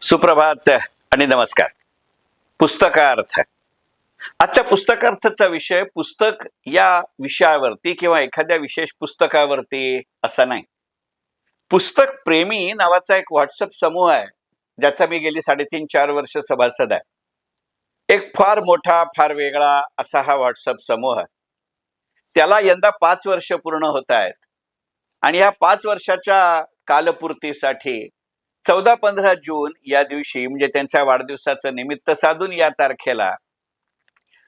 सुप्रभात आणि नमस्कार. पुस्तकार्थ. आजच्या पुस्तकार्थचा विषय पुस्तक या विषयावरती किंवा एखाद्या विशेष पुस्तकावरती असा नाही. पुस्तक प्रेमी नावाचा एक व्हॉट्सअप समूह आहे ज्याचा मी गेली साडेतीन चार वर्ष सभासद आहे. एक फार मोठा फार वेगळा असा हा व्हॉट्सअप समूह आहे. त्याला यंदा पाच वर्ष पूर्ण होत आहेत. आणि या पाच वर्षाच्या कालपूर्तीसाठी चौदा पंधरा जून या दिवशी म्हणजे त्यांच्या वाढदिवसाचं निमित्त साधून या तारखेला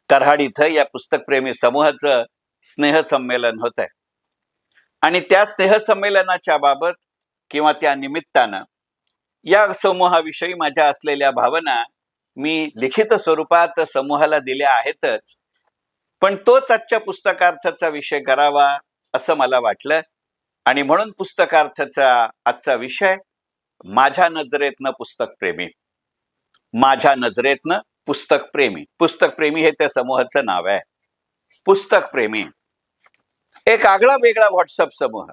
कराड इथं या पुस्तकप्रेमी समूहाचं स्नेहसंमेलन होत आहे आणि त्या स्नेहसंमेलनाच्या बाबत किंवा त्या निमित्तानं या समूहाविषयी माझ्या असलेल्या भावना मी लिखित स्वरूपात समूहाला दिल्या आहेतच. पण तोच आजच्या पुस्तकार्थाचा विषय करावा असं मला वाटलं. आणि म्हणून पुस्तकार्थाचा आजचा विषय माझ्या नजरेतनं पुस्तक प्रेमी. माझ्या नजरेतनं पुस्तक प्रेमी. पुस्तक प्रेमी हे त्या समूहाचं नाव आहे. पुस्तक प्रेमी. एक आगळा वेगळा व्हॉट्सअप समूह.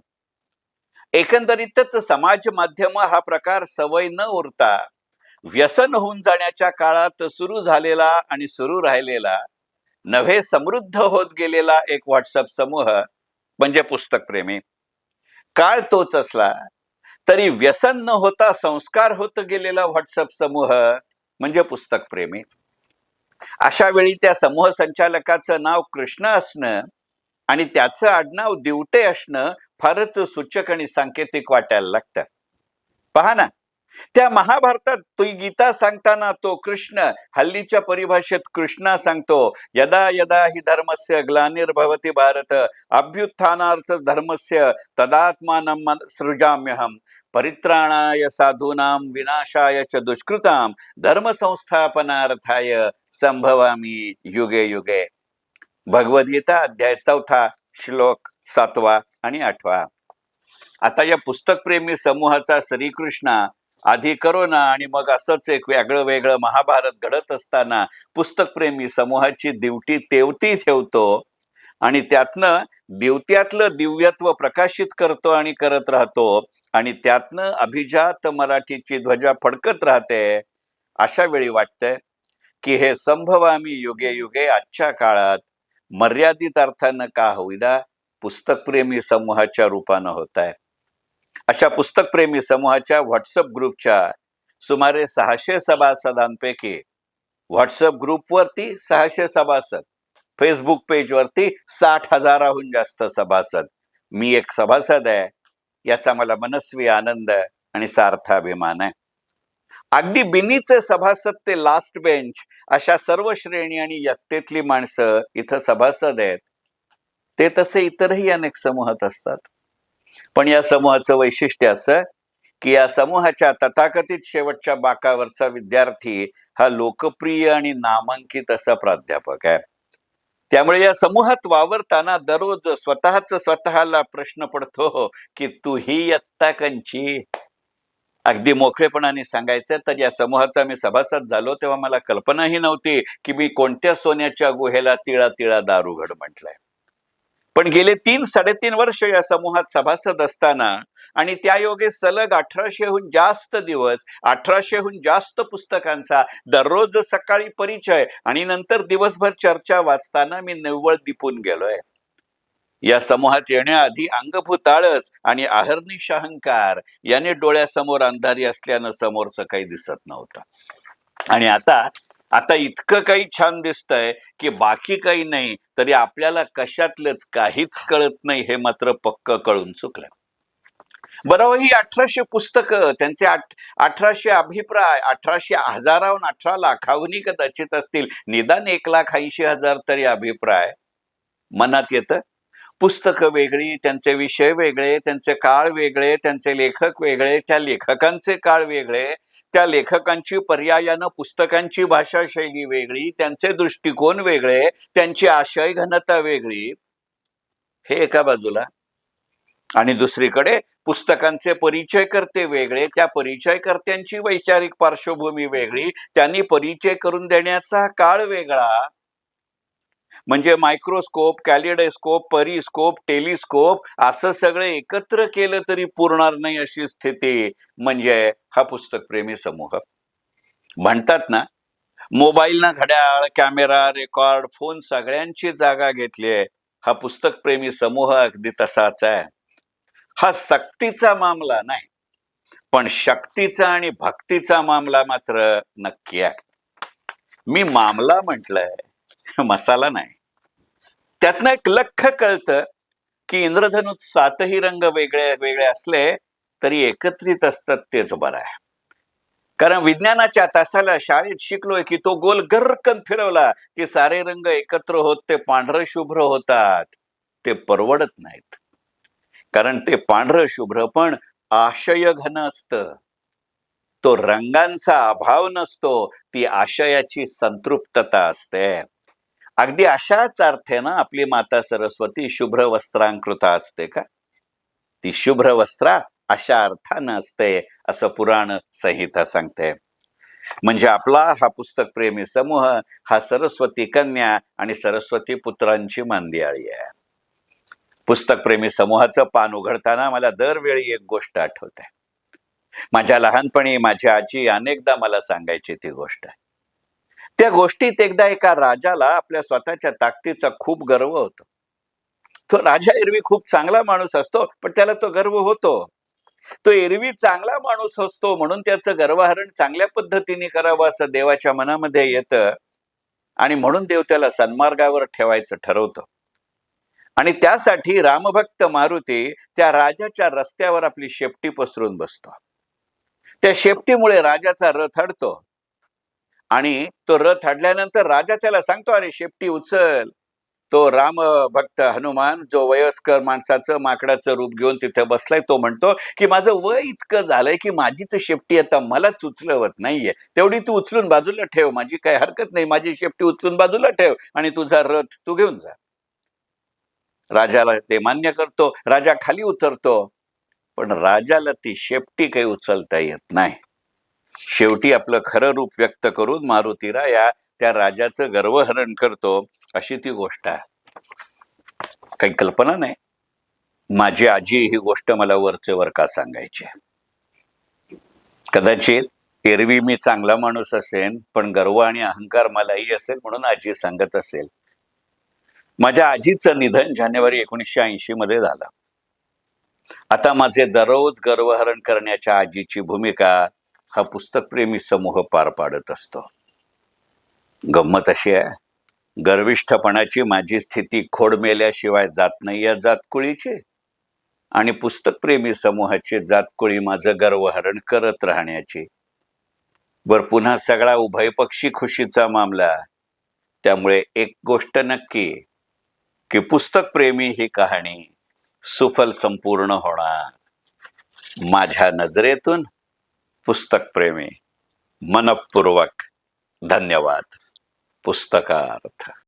एकंदरीतच समाज माध्यम हा प्रकार सवय न उरता व्यसन होऊन जाण्याच्या काळात सुरू झालेला आणि सुरू राहिलेला नव्हे समृद्ध होत गेलेला एक व्हॉट्सअप समूह म्हणजे पुस्तक प्रेमी. काळ तोच असला तरी व्यसन न होता संस्कार होत गेलेला व्हॉट्सअप समूह म्हणजे पुस्तक प्रेमी. अशा वेळी त्या समूह संचालकाचं नाव कृष्ण असणं आणि त्याचं आडनाव दिवटे असणं फारच सूचक आणि सांकेतिक वाटायला लागतं. पहा ना त्या महाभारतात तो गीता सांगताना तो कृष्ण हल्लीच्या परिभाषेत कृष्णा सांगतो यदा यदा हि धर्मस्य ग्लानिर्भवती भारत अभ्युत्थानार्थ धर्मस्य तदात्मानं सृजाम्यहम परित्राणाय साधूनां विनाशाय च दुष्कृतां धर्म संस्थापनार्थाय संभवामी युगे युगे. भगवद्गीता अध्याय चौथा श्लोक सातवा आणि आठवा. आता या पुस्तकप्रेमी समूहाचा श्रीकृष्णा आधी करोना आणि मग असंच एक वेगळं वेगळं महाभारत घडत असताना पुस्तकप्रेमी समूहाची दिवटी तेवती ठेवतो आणि त्यातनं दिवत्यातलं दिव्यत्व प्रकाशित करतो आणि करत राहतो. आणि त्यातनं अभिजात मराठीची ध्वजा फडकत राहते अशा वेळी वाटतंय की हे संभवामी युगे युगे आजच्या काळात मर्यादित अर्थानं का होईना पुस्तकप्रेमी समूहाच्या रूपानं होत आहे अशा पुस्तकप्रेमी समूहाच्या व्हॉट्सअप ग्रुपच्या सुमारे सहाशे सभासदांपैकी व्हॉट्सअप ग्रुपवरती सहाशे सभासद फेसबुक पेजवरती साठ हजाराहून जास्त सभासद. मी एक सभासद आहे. याचा मला मनस्वी आनंद आणि सार्थ अभिमान आहे. अगदी बिनीचे सभासद ते लास्ट बेंच अशा सर्व श्रेणी आणि यत्तेतली माणसं इथं सभासद आहेत. ते तसे इतरही अनेक समूहात असतात. पण या समूहाचं वैशिष्ट्य असं की या समूहाच्या तथाकथित शेवटच्या बाकावरचा विद्यार्थी हा लोकप्रिय आणि नामांकित असा प्राध्यापक आहे. त्यामुळे या समूहात वावरताना दररोज स्वतःच स्वतःला प्रश्न पडतो की तू ही यत्ता कंची अगदी मोकळेपणाने सांगायचं तर या समूहाचा मी सभासद झालो तेव्हा मला कल्पनाही नव्हती की मी कोणत्या सोन्याच्या गुहेला तिळा तिळा दारुघड म्हटलंय. पण गेले तीन साडेतीन वर्ष या समूहात सभासद असताना आणि त्या योगे सलग अठराशेहून जास्त दिवस अठराशेहून जास्त पुस्तकांचा दररोज सकाळी परिचय आणि नंतर दिवसभर चर्चा वाचताना मी निव्वळ दिपून गेलोय. या समूहात येण्याआधी अंगभूत आळस आणि अहर्निश अहंकार याने डोळ्यासमोर अंधारी असल्यानं समोरचं काही दिसत नव्हतं. आणि आता आता इतकं काही छान दिसतंय की बाकी काही नाही तरी आपल्याला कशातलंच काहीच कळत नाही हे मात्र पक्क कळून चुकलं. बरोबर ही अठराशे पुस्तकं त्यांचे आठ अठराशे अभिप्राय अठराशे हजाराहून अठरा लाखाहूनही कदाचित असतील. निदान एक लाख ऐंशी हजार तरी अभिप्राय. मनात येतं? पुस्तकं वेगळी त्यांचे विषय वेगळे त्यांचे काळ वेगळे त्यांचे लेखक वेगळे त्या लेखकांचे काळ वेगळे त्या लेखकांची पर्यायानं पुस्तकांची भाषा शैली वेगळी त्यांचे दृष्टिकोन वेगळे त्यांची आशय घनता वेगळी. हे एका बाजूला. आणि दुसरीकडे पुस्तकांचे परिचय करते वेगळे त्या परिचयकर्त्यांची वैचारिक पार्श्वभूमी वेगळी त्यांनी परिचय करून देण्याचा काळ वेगळा. म्हणजे मायक्रोस्कोप कॅलिडोस्कोप परिस्कोप टेलिस्कोप असं सगळं एकत्र केलं तरी पुरणार नाही अशी स्थिती म्हणजे हा पुस्तकप्रेमी समूह. म्हणतात ना मोबाईलनं घड्याळ कॅमेरा रेकॉर्ड फोन सगळ्यांची जागा घेतली आहे. हा पुस्तक प्रेमी समूह अगदी तसाच आहे. हा सक्तीचा मामला नाही पण शक्तीचा आणि भक्तीचा मामला मात्र नक्की आहे. मी मामला म्हटलंय मसाला नाही. त्यातनं एक लख कळतं की इंद्रधनुत सातही रंग वेगळे वेगळे असले तरी एकत्रित असतात तेच बरं आहे. कारण विज्ञानाच्या तासाला शाळेत शिकलोय की तो गोल गर्रकन फिरवला की सारे रंग एकत्र होत ते पांढरे शुभ्र होतात ते परवडत नाहीत. कारण ते पांढरं शुभ्र पण आशयघन असतं तो रंगांचा अभाव नसतो ती आशयाची संतृप्तता असते. अगदी अशाच अर्थेनं आपली माता सरस्वती शुभ्र वस्त्रांकृता असते का? ती शुभ्र वस्त्रा अशा अर्थानं असते असं पुराण संहिता सांगते. म्हणजे आपला हा पुस्तक प्रेमी समूह हा सरस्वती कन्या आणि सरस्वती पुत्रांची मांदियाळी आहे. पुस्तकप्रेमी समूहाचं पान उघडताना मला दरवेळी एक गोष्ट आठवते. माझ्या लहानपणी माझी आजी अनेकदा मला सांगायची ती गोष्ट. त्या गोष्टीत एकदा एका राजाला आपल्या स्वतःच्या ताकदीचा खूप गर्व होतो. तो राजा एरवी खूप चांगला माणूस असतो पण त्याला तो गर्व होतो. तो एरवी चांगला माणूस असतो म्हणून त्याचं गर्वहरण चांगल्या पद्धतीने करावं असं देवाच्या मनामध्ये येतं आणि म्हणून देव त्याला सन्मार्गावर ठेवायचं ठरवतं. आणि त्यासाठी रामभक्त मारुती त्या राजाच्या रस्त्यावर आपली शेपटी पसरून बसतो. त्या शेपटीमुळे राजाचा रथ अडतो. आणि तो रथ अडल्यानंतर राजा त्याला सांगतो अरे शेपटी उचल. तो राम भक्त हनुमान जो वयस्कर माणसाचं माकडाचं रूप घेऊन तिथे बसलाय तो म्हणतो की माझं वय इतकं झालंय की माझीच शेपटी आता मलाच उचलवत नाहीये. तेवढी तू उचलून बाजूला ठेव. माझी काही हरकत नाही. माझी शेपटी उचलून बाजूला ठेव आणि तुझा रथ तू घेऊन जा. राजाला ते मान्य करतो राजा खाली उतरतो पण राजाला ती शेपटी काही उचलता येत नाही. शेवटी आपलं खरं रूप व्यक्त करून मारुती राया त्या राजाचं गर्वहरण करतो अशी ती गोष्ट आहे. काही कल्पना नाही. माझी आजी ही गोष्ट मला वरचे वर का सांगायची? कदाचित एरवी मी चांगला माणूस असेन पण गर्व आणि अहंकार मलाही असेल म्हणून आजी सांगत असेल. माझ्या आजीचं निधन जानेवारी एकोणीसशे ऐंशी मध्ये झालं. आता माझे दररोज गर्वहरण करण्याच्या आजीची भूमिका हा पुस्तकप्रेमी समूह पार पाडत असतो. गंमत अशी आहे गर्विष्ठपणाची माझी स्थिती खोड मेल्याशिवाय जात नाही या जातकुळीची आणि पुस्तकप्रेमी समूहाची जातकुळी माझं गर्वहरण करत राहण्याची. बर पुन्हा सगळा उभयपक्षी खुशीचा मामला त्यामुळे एक गोष्ट नक्की की पुस्तकप्रेमी ही कहाणी सुफल संपूर्ण होणार. माझ्या नजरेतून पुस्तकप्रेमी मनपूर्वक धन्यवाद. पुस्तकार्थ.